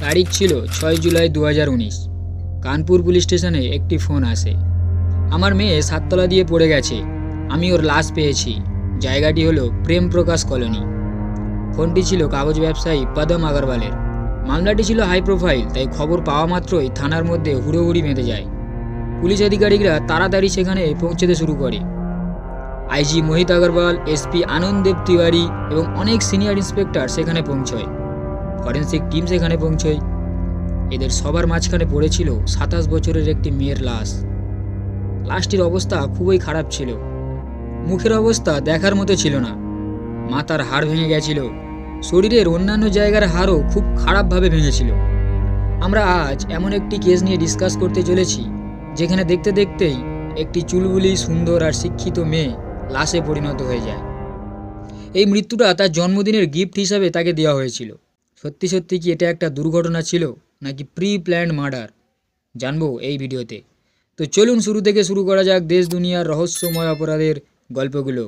তারিখ ছিল ছয় জুলাই দু হাজার উনিশ। কানপুর পুলিশ স্টেশনে একটি ফোন আসে। আমার মেয়ে সাততলা দিয়ে পড়ে গেছে। আমি ওর লাশ পেয়েছি। জায়গাটি হলো প্রেম প্রকাশ কলোনি। ফোনটি ছিল কাগজ ব্যবসায়ী পদম আগরওয়ালের। মামলাটি ছিল হাই প্রোফাইল, তাই খবর পাওয়া মাত্রই থানার মধ্যে হুড়োহুড়ি বেঁধে যায়। পুলিশ আধিকারিকরা তাড়াতাড়ি সেখানে পৌঁছতে শুরু করে। আইজি মোহিত আগরওয়াল, এসপি আনন্দ দেব তিওয়ারি এবং অনেক সিনিয়র ইন্সপেক্টর সেখানে পৌঁছয়। ফরেন্সিক টিম সেখানে পৌঁছয়। এদের সবার মাঝখানে পড়েছিল সাতাশ বছরের একটি মেয়ের লাশ। লাশটির অবস্থা খুবই খারাপ ছিল। মুখের অবস্থা দেখার মতো ছিল না। মাথার হাড় ভেঙে গেছিল। শরীরের অন্যান্য জায়গার হাড়ও খুব খারাপভাবে ভেঙেছিল। আমরা আজ এমন একটি কেস নিয়ে ডিসকাস করতে চলেছি, যেখানে দেখতে দেখতেই একটি চুলবুলি, সুন্দর আর শিক্ষিত মেয়ে লাশে পরিণত হয়ে যায়। এই মৃত্যুটা তার জন্মদিনের গিফট হিসাবে তাকে দেওয়া হয়েছিল। সত্যি সত্যি কি এটা একটা দুর্ঘটনা ছিল নাকি প্রি প্ল্যান্ড মার্ডার জানব এই ভিডিওতে। তো চলুন শুরু থেকে শুরু করা যাক দেশ, দুনিয়ার রহস্যময় অপরাধের গল্পগুলো।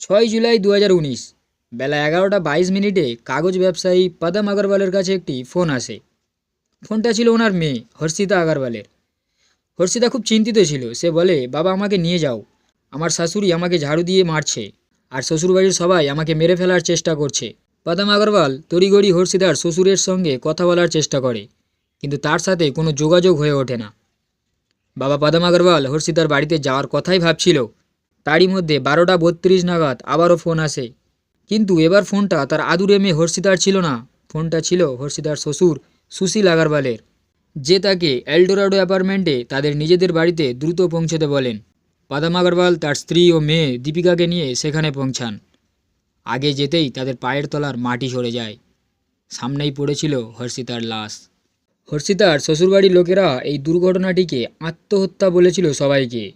ছয় জুলাই দু হাজার উনিশ, বেলা এগারোটা বাইশ মিনিটে কাগজ ব্যবসায়ী পদম আগরওয়ালের কাছে একটি ফোন আসে। ফোনটা ছিল ওনার মেয়ে, হর্ষিতা আগরওয়ালের। হর্ষিতা খুব চিন্তিত ছিল। সে বলে, বাবা, আমাকে নিয়ে যাও। আমার শাশুড়ি আমাকে ঝাড়ু দিয়ে মারছে আর শ্বশুরবাড়ির সবাই আমাকে মেরে ফেলার চেষ্টা করছে। পদম আগরওয়াল তড়িগড়ি হর্ষিতার শ্বশুরের সঙ্গে কথা বলার চেষ্টা করে, কিন্তু তার সাথে কোনো যোগাযোগ হয়ে ওঠে না। বাবা পদম আগরওয়াল হর্ষিতার বাড়িতে যাওয়ার কথাই ভাবছিল। তারই মধ্যে বারোটা বত্রিশ নাগাদ আবারও ফোন আসে। কিন্তু এবার ফোনটা তার আদুরে মেয়ে হর্ষিতার ছিল না। ফোনটা ছিল হর্ষিতার শ্বশুর সুশীল আগরওয়ালের। যে তাকে এলডোরাডো অ্যাপার্টমেন্টে তাদের নিজেদের বাড়িতে দ্রুত পৌঁছতে বলেন। পাদাম আগরওয়াল তার স্ত্রী ও মেয়ে দীপিকাকে নিয়ে সেখানে পৌঁছান। আগে যেতেই তাদের পায়ের তলার মাটি সরে যায়। সামনেই পড়েছিল হর্ষিতার লাশ। হর্ষিতার শ্বশুরবাড়ির লোকেরা এই দুর্ঘটনাটিকে আত্মহত্যা বলেছিল সবাইকে।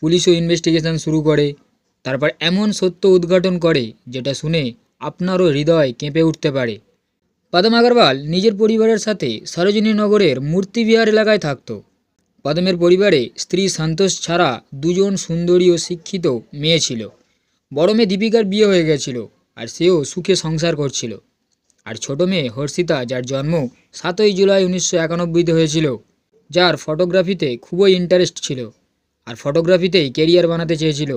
পুলিশও ইনভেস্টিগেশন শুরু করে। তারপর এমন সত্য উদ্ঘাটন করে যেটা শুনে আপনারও হৃদয় কেঁপে উঠতে পারে। পদম আগরওয়াল নিজের পরিবারের সাথে সরোজিনী নগরের মূর্তিবিহার এলাকায় থাকত। পদমের পরিবারে স্ত্রী সন্তোষ ছাড়া দুজন সুন্দরী ও শিক্ষিত মেয়ে ছিল। বড় মেয়ে দীপিকার বিয়ে হয়ে গেছিল আর সেও সুখে সংসার করছিল। আর ছোট মেয়ে হর্ষিতা, যার জন্ম সাতই জুলাই উনিশশো একানব্বইতে হয়েছিল, যার ফটোগ্রাফিতে খুবই ইন্টারেস্ট ছিল আর ফটোগ্রাফিতেই কেরিয়ার বানাতে চেয়েছিল।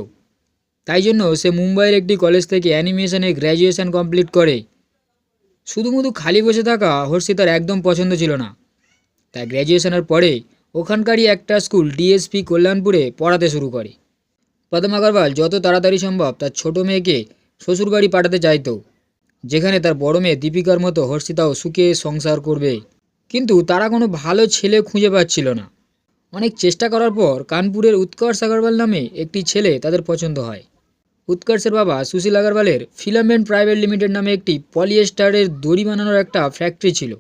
তাই জন্য সে মুম্বাইয়ের একটি কলেজ থেকে অ্যানিমেশনে গ্র্যাজুয়েশন কমপ্লিট করে। শুধুমুধু খালি বসে থাকা হর্ষিতার একদম পছন্দ ছিল না। তাই গ্র্যাজুয়েশনের পরে ওখানকারই একটা স্কুল ডিএসপি কল্যাণপুরে পড়াতে শুরু করে। পদম আগরওয়াল যত তাড়াতাড়ি সম্ভব তার ছোট মেয়েকে শ্বশুরবাড়ি পাঠাতে চাইতো, যেখানে তার বড় মেয়ে দীপিকার মতো হর্ষিতাও সুখে সংসার করবে। কিন্তু তারা কোনো ভালো ছেলে খুঁজে পাচ্ছিল না। অনেক চেষ্টা করার পর কানপুরের উৎকর্ষ আগরওয়াল নামে একটি ছেলে তাদের পছন্দ হয়। উৎকর্ষের বাবা সুশীল আগরওয়ালের ফিলামেন্ট প্রাইভেট লিমিটেড নামে একটি পলিয়েস্টারের দড়ি বানানোর একটা ফ্যাক্টরি ছিল।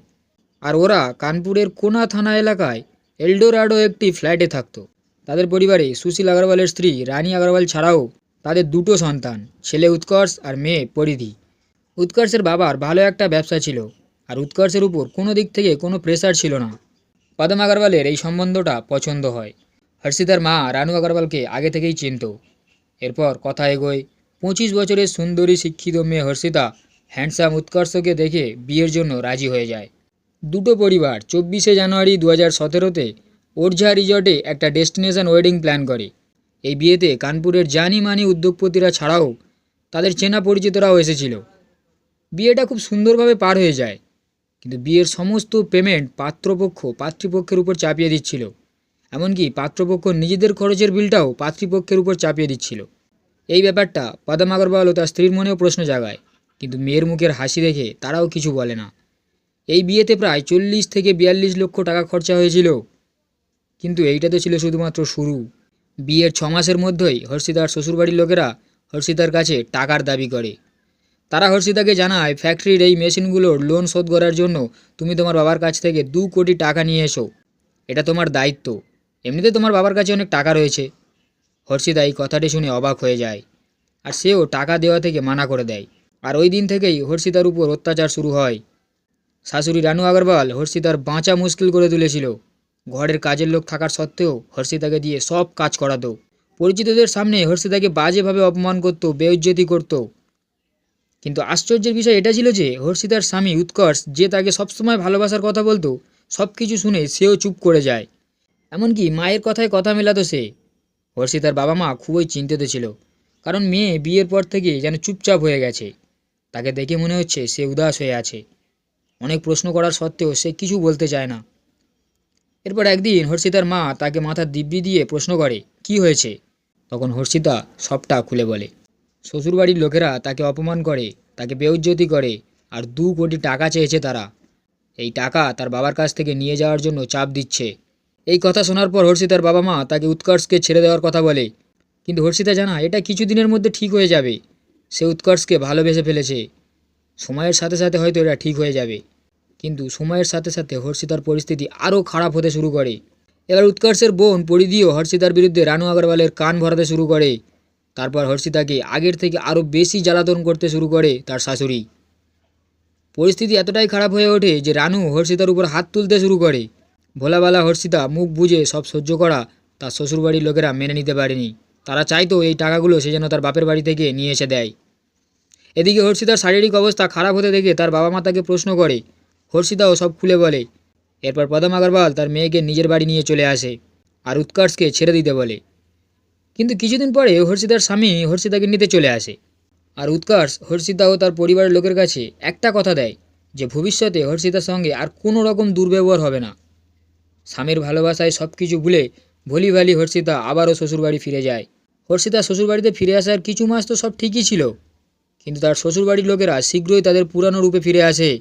আর ওরা কানপুরের কোনা থানা এলাকায় এলডোরাডো একটি ফ্ল্যাটে থাকত। তাদের পরিবারে সুশীল আগরওয়ালের স্ত্রী রানী আগরওয়াল ছাড়াও তাদের দুটো সন্তান, ছেলে উৎকর্ষ আর মেয়ে পরিধি। উৎকর্ষের বাবার ভালো একটা ব্যবসা ছিল আর উৎকর্ষের উপর কোনো দিক থেকে কোনো প্রেসার ছিল না। পদম আগরওয়ালের এই সম্বন্ধটা পছন্দ হয়। হর্ষিতার মা রানু আগরওয়ালকে আগে থেকেই চিনত। এরপর কথা এগোয়, পঁচিশ বছরের সুন্দরী শিক্ষিত মেয়ে হর্ষিতা হ্যান্ডসাম উৎকর্ষকে দেখে বিয়ের জন্য রাজি হয়ে যায়। দুটো পরিবার চব্বিশে জানুয়ারি দু হাজার সতেরোতে ওরঝা রিজর্টে একটা ডেস্টিনেশন ওয়েডিং প্ল্যান করে। এই বিয়েতে কানপুরের জানি মানি উদ্যোগপতিরা ছাড়াও তাদের চেনা পরিচিতরাও এসেছিল। বিয়েটা খুব সুন্দরভাবে পার হয়ে যায়, কিন্তু বিয়ের সমস্ত পেমেন্ট পাত্রপক্ষ পাত্রীপক্ষের উপর চাপিয়ে দিচ্ছিল। এমনকি পাত্রপক্ষ নিজেদের খরচের বিলটাও পাত্রীপক্ষের উপর চাপিয়ে দিচ্ছিল। এই ব্যাপারটা পদম আগরওয়াল ও তার স্ত্রীর মনেও প্রশ্ন জাগায়, কিন্তু মেয়ের মুখের হাসি দেখে তারাও কিছু বলে না। এই বিয়েতে প্রায় চল্লিশ থেকে বিয়াল্লিশ লক্ষ টাকা খরচা হয়েছিল। কিন্তু এইটা তো ছিল শুধুমাত্র শুরু। বিয়ের ছ মাসের মধ্যেই হর্ষিতার শ্বশুরবাড়ির লোকেরা হর্ষিতার কাছে টাকার দাবি করে। তারা হর্ষিতাকে জানায়, ফ্যাক্টরির এই মেশিনগুলোর লোন শোধ করার জন্য তুমি তোমার বাবার কাছ থেকে দু কোটি টাকা নিয়ে এসো। এটা তোমার দায়িত্ব। এমনিতে তোমার বাবার কাছে অনেক টাকা রয়েছে। হর্ষিতা এই কথাটি শুনে অবাক হয়ে যায় আর সেও টাকা দেওয়া থেকে মানা করে দেয়। আর ওই দিন থেকেই হর্ষিতার উপর অত্যাচার শুরু হয়। শাশুড়ি রানু আগরওয়াল হর্ষিতার বাঁচা মুশকিল করে তুলেছিল। ঘরের কাজের লোক থাকার সত্ত্বেও হর্ষিতাকে দিয়ে সব কাজ করাতো। পরিচিতদের সামনে হর্ষিতাকে বাজেভাবে অপমান করত বেউজ্জতি করত। কিন্তু আশ্চর্যের বিষয় এটা ছিল যে, হর্ষিতার স্বামী উৎকর্ষ যে তাকে সবসময় ভালোবাসার কথা বলতো সব কিছু শুনে সেও চুপ করে যায়। এমনকি মায়ের কথায় কথা মেলাতো সে। হর্ষিতার বাবা মা খুবই চিন্তিত ছিল, কারণ মেয়ে বিয়ের পর থেকে যেন চুপচাপ হয়ে গেছে। তাকে দেখে মনে হচ্ছে সে উদাস হয়ে আছে। অনেক প্রশ্ন করার সত্ত্বেও সে কিছু বলতে চায় না। এরপর একদিন হর্ষিতার মা তাকে মাথার দিব্যি দিয়ে প্রশ্ন করে, কি হয়েছে? তখন হর্ষিতা সবটা খুলে বলে, শ্বশুরবাড়ির লোকেরা তাকে অপমান করে, তাকে বেউজ্জতি করে, আর দু কোটি টাকা চেয়েছে তারা। এই টাকা তার বাবার কাছ থেকে নিয়ে যাওয়ার জন্য চাপ দিচ্ছে। এই কথা শোনার পর হর্ষিতার বাবা মা তাকে উৎকর্ষকে ছেড়ে দেওয়ার কথা বলে। কিন্তু হর্ষিতা জানা এটা কিছুদিনের মধ্যে ঠিক হয়ে যাবে। সে উৎকর্ষকে ভালোবেসে ফেলেছে। সময়ের সাথে সাথে হয়তো এটা ঠিক হয়ে যাবে। কিন্তু সময়ের সাথে সাথে হর্ষিতার পরিস্থিতি আরও খারাপ হতে শুরু করে। এবার উৎকর্ষের বোন পরিধিও হর্ষিতার বিরুদ্ধে রানু আগরওয়ালের কান ভরাতে শুরু করে। তারপর হর্ষিতাকে আগের থেকে আরও বেশি জ্বালাতন করতে শুরু করে তার শাশুড়ি। পরিস্থিতি এতটাই খারাপ হয়ে ওঠে যে রানু হর্ষিতার উপর হাত তুলতে শুরু করে। ভোলাবালা হর্ষিতা মুখ বুঝে সব সহ্য করা তার শ্বশুরবাড়ির লোকেরা মেনে নিতে পারেনি। তারা চাইতো এই টাকাগুলো সে যেন তার বাপের বাড়ি থেকে নিয়ে এসে দেয়। এদিকে হর্ষিতার শারীরিক অবস্থা খারাপ হতে দেখে তার বাবা মা তাকে প্রশ্ন করে। হর্ষিতাও সব খুলে বলে। এরপর পদম আগরওয়াল তার মেয়েকে নিজের বাড়ি নিয়ে চলে আসে আর উৎকর্ষকে ছেড়ে দিতে বলে। কিন্তু কিছুদিন পরে হর্ষিতার স্বামী হর্ষিতাকে নিতে চলে আসে আর উৎকর্ষ হর্ষিতা ও তার পরিবারের লোকের কাছে একটা কথা দেয় যে ভবিষ্যতে হর্ষিতার সঙ্গে আর কোনো রকম দুর্ব্যবহার হবে না। স্বামীর ভালোবাসায় সব কিছু ভুলে ভলি ভালি হর্ষিতা আবারও শ্বশুরবাড়ি ফিরে যায়। হর্ষিতা শ্বশুরবাড়িতে ফিরে আসার কিছু মাস তো সব ঠিকই ছিল। কিন্তু তার শ্বশুরবাড়ির লোকেরা শীঘ্রই তাদের পুরানো রূপে ফিরে আসে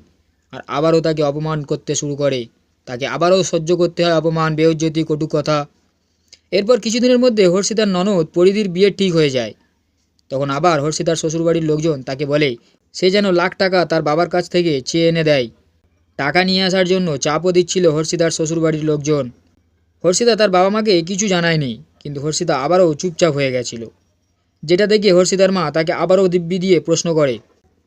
আর আবারও তাকে অপমান করতে শুরু করে। তাকে আবারও সহ্য করতে হয় অপমান বেউজ্জতি কটু কথা। এরপর কিছুদিনের মধ্যে হর্ষিতার ননদ পরিধির বিয়ে ঠিক হয়ে যায়। তখন আবার হর্ষিতার শ্বশুরবাড়ির লোকজন তাকে বলে, সে যেন লাখ টাকা তার বাবার কাছ থেকে চেয়ে এনে দেয়। টাকা নিয়ে আসার জন্য চাপও দিচ্ছিল হর্ষিতার শ্বশুরবাড়ির লোকজন। হর্ষিতা তার বাবা মাকে কিছু জানায়নি, কিন্তু হর্ষিতা আবারও চুপচাপ হয়ে গেছিল। যেটা দেখে হর্ষিতার মা তাকে আবারও দিব্যি দিয়ে প্রশ্ন করে।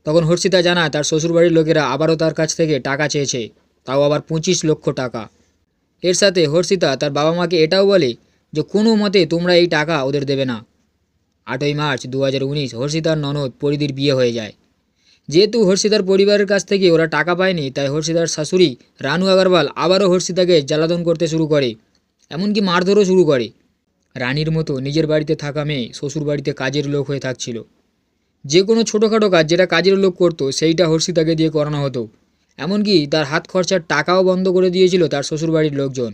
তখন হর্ষিতা জানায় তার শ্বশুরবাড়ির লোকেরা আবারও তার কাছ থেকে টাকা চেয়েছে, তাও আবার পঁচিশ লক্ষ টাকা। এর সাথে হর্ষিতা তার বাবা মাকে এটাও বলে যে, কোনো মতে তোমরা এই টাকা ওদের দেবে না। আটই মার্চ দু হাজার উনিশ হর্ষিতার ননদ পরিধির বিয়ে হয়ে যায়। যেহেতু হর্ষিতার পরিবারের কাছ থেকে ওরা টাকা পায়নি, তাই হর্ষিতার শাশুড়ি রানু আগরওয়াল আবারও হর্ষিতাকে জ্বালাতন করতে শুরু করে, এমনকি মারধরও শুরু করে। রানীর মতো নিজের বাড়িতে থাকা মেয়ে শ্বশুর বাড়িতে কাজের লোক হয়ে থাকছিল। যে কোনো ছোটোখাটো কাজ যেটা কাজের লোক করতো, সেইটা হর্ষিতাকে দিয়ে করানো হতো। এমনকি তার হাত খরচার টাকাও বন্ধ করে দিয়েছিল তার শ্বশুরবাড়ির লোকজন।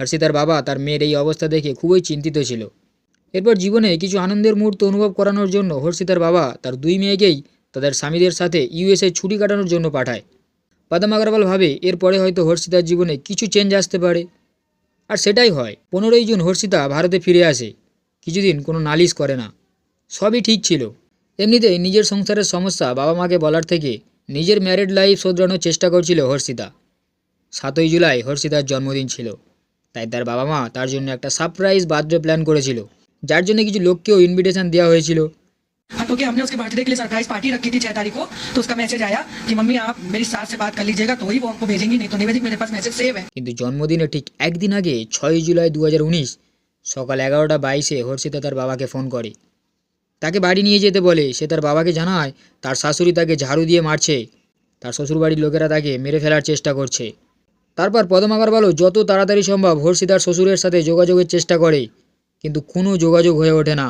হর্ষিতার বাবা তার মেয়ের এই অবস্থা দেখে খুবই চিন্তিত ছিল। এরপর জীবনে কিছু আনন্দের মুহূর্ত অনুভব করানোর জন্য হর্ষিতার বাবা তার দুই মেয়েকেই তাদের স্বামীদের সাথে ইউএসএ ছুটি কাটানোর জন্য পাঠায়। পাদাম আগরওয়াল ভাবে এরপরে হয়তো হর্ষিতার জীবনে কিছু চেঞ্জ আসতে পারে। আর সেটাই হয়। পনেরোই জুন হর্ষিতা ভারতে ফিরে আসে। কিছুদিন কোনো নালিশ করে না। সবই ঠিক ছিল। এমনিতেই নিজের সংসারের সমস্যা বাবা মাকে বলার থেকে নিজের ম্যারিড লাইফ শোধরানোর চেষ্টা করছিল হর্ষিতা। সাতই জুলাই হর্ষিতার জন্মদিন ছিল। তাই তার বাবা মা তার জন্য একটা সারপ্রাইজ বার্থডে প্ল্যান করেছিল। যার জন্য কিছু লোককেও ইনভিটেশন দেওয়া হয়েছিল। हाँ तो क्या हमने उसके बर्थडे के लिए सरप्राइज पार्टी रखी थी छह तारीख को तो उसका मैसेज आया कि मम्मी आप मेरी सास से बात कर लीजिएगा तो ही वो हमको भेजेंगी नहीं तो निवेदिक मेरे पास मैसेज सेव है কিন্তু জন্মদিনে ঠিক একদিন আগে ছয়ই জুলাই দু হাজার উনিশ সকাল এগারোটা বাইশে হর্ষিতা তার বাবাকে ফোন করে তাকে বাড়ি নিয়ে যেতে বলে সে তার বাবাকে জানায় তার শাশুড়ি তাকে ঝাড়ু দিয়ে মারছে তার শ্বশুরবাড়ির লোকেরা তাকে মেরে ফেলার চেষ্টা করছে তারপর পদম আগরওয়ালও যত তাড়াতাড়ি সম্ভব হর্ষিতার শ্বশুরের সাথে যোগাযোগের চেষ্টা করে কিন্তু কোনো যোগাযোগ হয়ে ওঠে না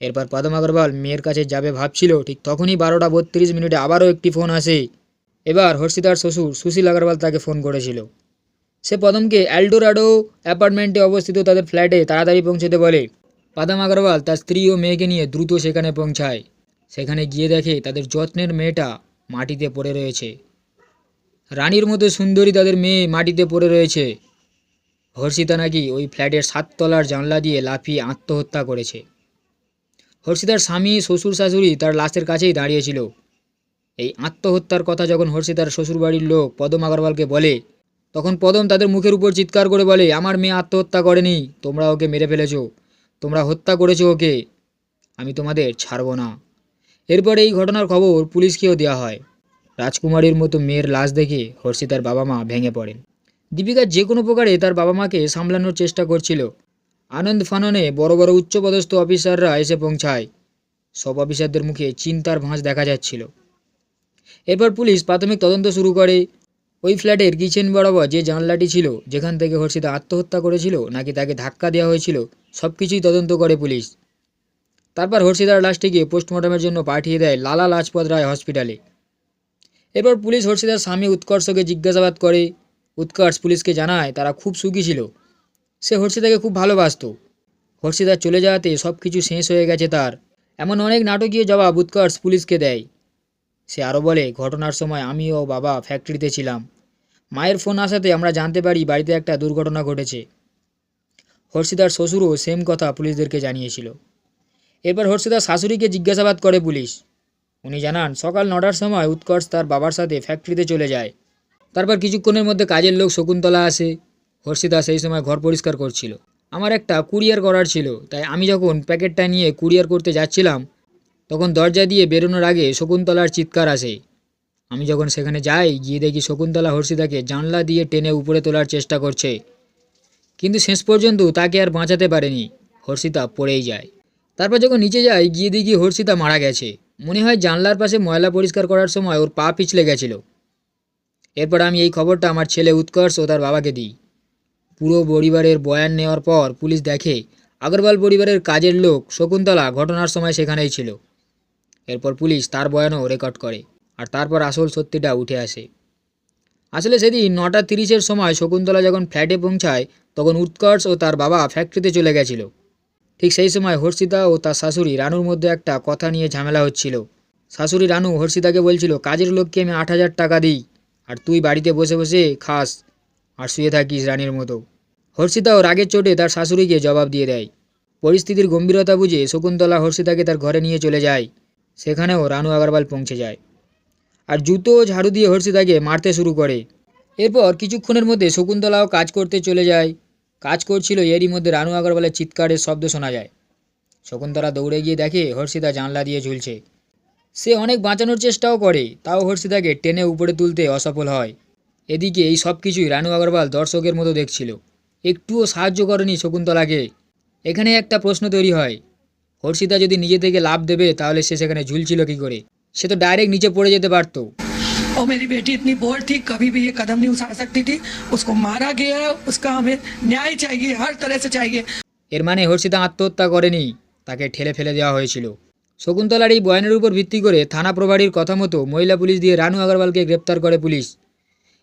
এরপর পদম আগরওয়াল মেয়ের কাছে যাবে ভাবছিল, ঠিক তখনই বারোটা বত্রিশ মিনিটে আবারও একটি ফোন আসে। এবার হর্ষিতার শ্বশুর সুশীল আগরওয়াল তাকে ফোন করেছিল। সে পদমকে অ্যাল্ডোরাডো অ্যাপার্টমেন্টে অবস্থিত তাদের ফ্ল্যাটে তাড়াতাড়ি পৌঁছতে বলে। পাদাম আগরওয়াল তার স্ত্রী ও মেয়েকে নিয়ে দ্রুত সেখানে পৌঁছায়। সেখানে গিয়ে দেখে তাদের যত্নের মেয়েটা মাটিতে পড়ে রয়েছে। রানীর মতো সুন্দরী তাদের মেয়ে মাটিতে পড়ে রয়েছে। হর্ষিতা নাকি ওই ফ্ল্যাটের সাততলার জানলা দিয়ে লাফিয়ে আত্মহত্যা করেছে। হর্ষিতার স্বামী, শ্বশুর, শাশুড়ি তার লাশের কাছেই দাঁড়িয়েছিল। এই আত্মহত্যার কথা যখন হর্ষিতার শ্বশুরবাড়ির লোক পদম আগরওয়ালকে বলে, তখন পদম তাদের মুখের উপর চিৎকার করে বলে, আমার মেয়ে আত্মহত্যা করেনি, তোমরা ওকে মেরে ফেলেছো, তোমরা হত্যা করেছ ওকে, আমি তোমাদের ছাড়বো না। এরপরে এই ঘটনার খবর পুলিশকেও দেওয়া হয়। রাজকুমারীর মতো মেয়ের লাশ দেখে হর্ষিতার বাবা মা ভেঙে পড়েন। দীপিকা যে কোনো প্রকারে তার বাবা মাকে সামলানোর চেষ্টা করছিল। আনন্দ ফাননে বড় বড় উচ্চপদস্থ অফিসাররা এসে পৌঁছায়। সব অফিসারদের মুখে চিন্তার ভাঁজ দেখা যাচ্ছিল। এরপর পুলিশ প্রাথমিক তদন্ত শুরু করে। ওই ফ্ল্যাটের কিচেন বরাবর যে জানলাটি ছিল, যেখান থেকে হর্ষিতা আত্মহত্যা করেছিল নাকি তাকে ধাক্কা দেওয়া হয়েছিল সব কিছুই তদন্ত করে পুলিশ। তারপর হর্ষিতার লাশটিকে পোস্টমর্টমের জন্য পাঠিয়ে দেয় লালা লাজপত রায় হসপিটালে। এরপর পুলিশ হর্ষিতার স্বামী উৎকর্ষকে জিজ্ঞাসাবাদ করে। উৎকর্ষ পুলিশকে জানায়, তারা খুব সুখী ছিল। সে হর্ষিতাকে খুব ভালোবাসতো। হর্ষিতা চলে যাওয়াতে সব কিছু শেষ হয়ে গেছে তার। এমন অনেক নাটকীয় জবাব উৎকর্ষ পুলিশকে দেয়। সে আরও বলে, ঘটনার সময় আমি ও বাবা ফ্যাক্টরিতে ছিলাম। মায়ের ফোন আসাতে আমরা জানতে পারি বাড়িতে একটা দুর্ঘটনা ঘটেছে। হর্ষিতার শ্বশুরও সেম কথা পুলিশদেরকে জানিয়েছিল। এরপর হর্ষিতার শাশুড়িকে জিজ্ঞাসাবাদ করে পুলিশ। উনি জানান, সকাল নটার সময় উৎকর্ষ তার বাবার সাথে ফ্যাক্টরিতে চলে যায়। তারপর কিছুক্ষণের মধ্যে কাজের লোক শকুন্তলা আসে। হর্ষিতা সেই সময় ঘর পরিষ্কার করছিল। আমার একটা কুরিয়ার করার ছিল, তাই আমি যখন প্যাকেটটা নিয়ে কুরিয়ার করতে যাচ্ছিলাম, তখন দরজা দিয়ে বেরোনোর আগে শকুন্তলার চিৎকার আসে। আমি যখন সেখানে যাই, গিয়ে দেখি শকুন্তলা হর্ষিতাকে জানলা দিয়ে টেনে উপরে তোলার চেষ্টা করছে। কিন্তু শেষ পর্যন্ত তাকে আর বাঁচাতে পারেনি। হর্ষিতা পড়েই যায়। তারপর যখন নিচে যাই, গিয়ে দেখি হর্ষিতা মারা গেছে। মনে হয় জানলার পাশে ময়লা পরিষ্কার করার সময় ওর পা পিছলে গেছিল। এরপর আমি এই খবরটা আমার ছেলে উৎকর্ষ ও তার বাবাকে দিই। পুরো পরিবারের বয়ান নেওয়ার পর পুলিশ দেখে আগরওয়াল পরিবারের কাজের লোক শকুন্তলা ঘটনার সময় সেখানেই ছিল। এরপর পুলিশ তার বয়ানও রেকর্ড করে আর তারপর আসল সত্যিটা উঠে আসে। আসলে সেদিন নটা তিরিশের সময় শকুন্তলা যখন ফ্ল্যাটে পৌঁছায়, তখন উৎকর্ষ ও তার বাবা ফ্যাক্টরিতে চলে গেছিল। ঠিক সেই সময় হর্ষিতা ও তার শাশুড়ি রানুর মধ্যে একটা কথা নিয়ে ঝামেলা হচ্ছিল। শাশুড়ি রানু হর্ষিতাকে বলছিল, কাজের লোককে আমি আট হাজার টাকা দিই আর তুই বাড়িতে বসে বসে খাস। আর শুয়ে থাকিস রানীর মতো। হর্ষিতাও রাগের চোটে তার শাশুড়িকে জবাব দিয়ে দেয়। পরিস্থিতির গম্ভীরতা বুঝে শকুন্তলা হর্ষিতাকে তার ঘরে নিয়ে চলে যায়। সেখানেও রানু আগরওয়াল পৌঁছে যায়। আর জুতো ও ঝাড়ু দিয়ে হর্ষিতাকে মারতে শুরু করে। এরপর কিছুক্ষণের মধ্যে শকুন্তলাও কাজ করতে চলে যায়। কাজ করছিল এরই মধ্যে রানু আগরওয়ালের চিৎকারের শব্দ শোনা যায়। শকুন্তলা দৌড়ে গিয়ে দেখে হর্ষিতা জানলা দিয়ে ঝুলছে। সে অনেক বাঁচানোর চেষ্টাও করে, তাও হর্ষিতাকে টেনে উপরে তুলতে অসফল হয়। এদিকে এই সব কিছুই রানু আগরওয়াল দর্শকের মতো দেখছিল একটুও সাহায্য করেনি শকুন্তলাকে এখানে একটা প্রশ্ন তৈরি হয় হর্ষিতা যদি নিজে থেকে লাভ দেবে তাহলে সে সেখানে ঝুলছিল কী করে সে তো ডাইরেক্ট নিচে পড়ে যেতে পারতো और मेरी बेटी इतनी बोल्ड थी कभी भी ये कदम नहीं उठा सकती थी उसको मारा गया है उसका हमें न्याय चाहिए हर तरह से चाहिए এর মানে হর্ষিতা আত্মহত্যা করেনি তাকে ঠেলে ফেলে দেওয়া হয়েছিল শকুন্তলার এই বয়ানের উপর ভিত্তি করে থানা প্রভারীর কথা মতো মহিলা পুলিশ দিয়ে রানু আগরওয়ালকে গ্রেপ্তার করে পুলিশ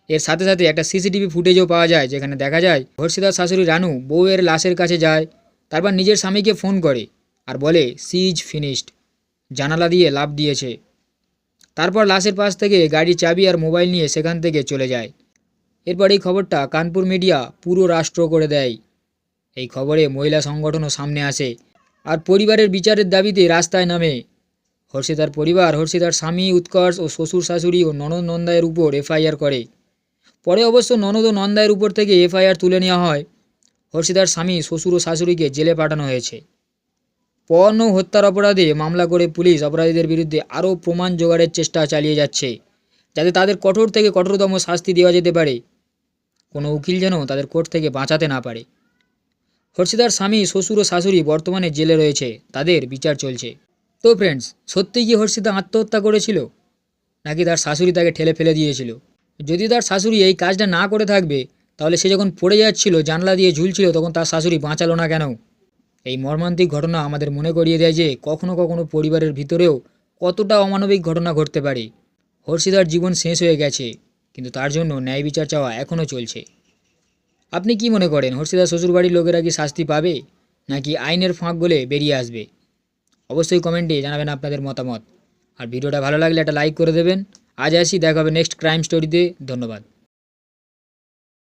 এর সাথে সাথে একটা সিসিটিভি ফুটেজও পাওয়া যায় যেখানে দেখা যায় হর্ষিতার শাশুড়ি রানু বউয়ের লাশের কাছে যায়, তারপর নিজের স্বামীকে ফোন করে আর বলে, সিজ ফিনিশড। জানালা দিয়ে লাভ দিয়েছে। তারপর লাশের পাশ থেকে গাড়ির চাবি আর মোবাইল নিয়ে সেখান থেকে চলে যায়। এরপর এই খবরটা কানপুর মিডিয়া পুরো রাষ্ট্র করে দেয়। এই খবরে মহিলা সংগঠনও সামনে আসে আর পরিবারের বিচারের দাবিতে রাস্তায় নামে। হর্ষিতার পরিবার, হর্ষিতার স্বামী, উৎকর্ষ ও শ্বশুর শাশুড়ি ও ননদ নন্দায়ের উপর এফআইআর করে। পরে অবশ্য ননদ ও নন্দায়ের উপর থেকে এফআইআর তুলে নেওয়া হয়। হর্ষিতার স্বামী, শ্বশুর ও শাশুড়িকে জেলে পাঠানো হয়েছে। পণ হত্যার অপরাধে মামলা করে পুলিশ অপরাধীদের বিরুদ্ধে আরও প্রমাণ জোগাড়ের চেষ্টা চালিয়ে যাচ্ছে, যাতে তাদের কঠোর থেকে কঠোরতম শাস্তি দেওয়া যেতে পারে। কোনো উকিল যেন তাদের কোর্ট থেকে বাঁচাতে না পারে। হর্ষিতার স্বামী, শ্বশুর ও শাশুড়ি বর্তমানে জেলে রয়েছে, তাদের বিচার চলছে। তো ফ্রেন্ডস সত্যি কি হর্ষিতা আত্মহত্যা করেছিল? নাকি তার শাশুড়ি তাকে ঠেলে ফেলে দিয়েছিল? যদি তার শাশুড়ি এই কাজটা না করে থাকবে, তাহলে সে যখন পড়ে যাচ্ছিল, জানলা দিয়ে ঝুলছিল, তখন তার শাশুড়ি বাঁচালো না কেন? এই মর্মান্তিক ঘটনা আমাদের মনে করিয়ে দেয় যে, কখনো কখনো পরিবারের ভিতরেও কতটা অমানবিক ঘটনা ঘটতে পারে। হর্ষিতার জীবন শেষ হয়ে গেছে, কিন্তু তার জন্য ন্যায় বিচার চাওয়া এখনও চলছে। আপনি কি মনে করেন হর্ষিতার শ্বশুরবাড়ির লোকেরা কি শাস্তি পাবে, নাকি আইনের ফাঁক বলে বেরিয়ে আসবে? অবশ্যই কমেন্টে জানাবেন আপনাদের মতামত। আর ভিডিওটা ভালো লাগলে একটা লাইক করে দেবেন। আজ আসি দেখা হবে নেক্সট ক্রাইম স্টোরিতে ধন্যবাদ।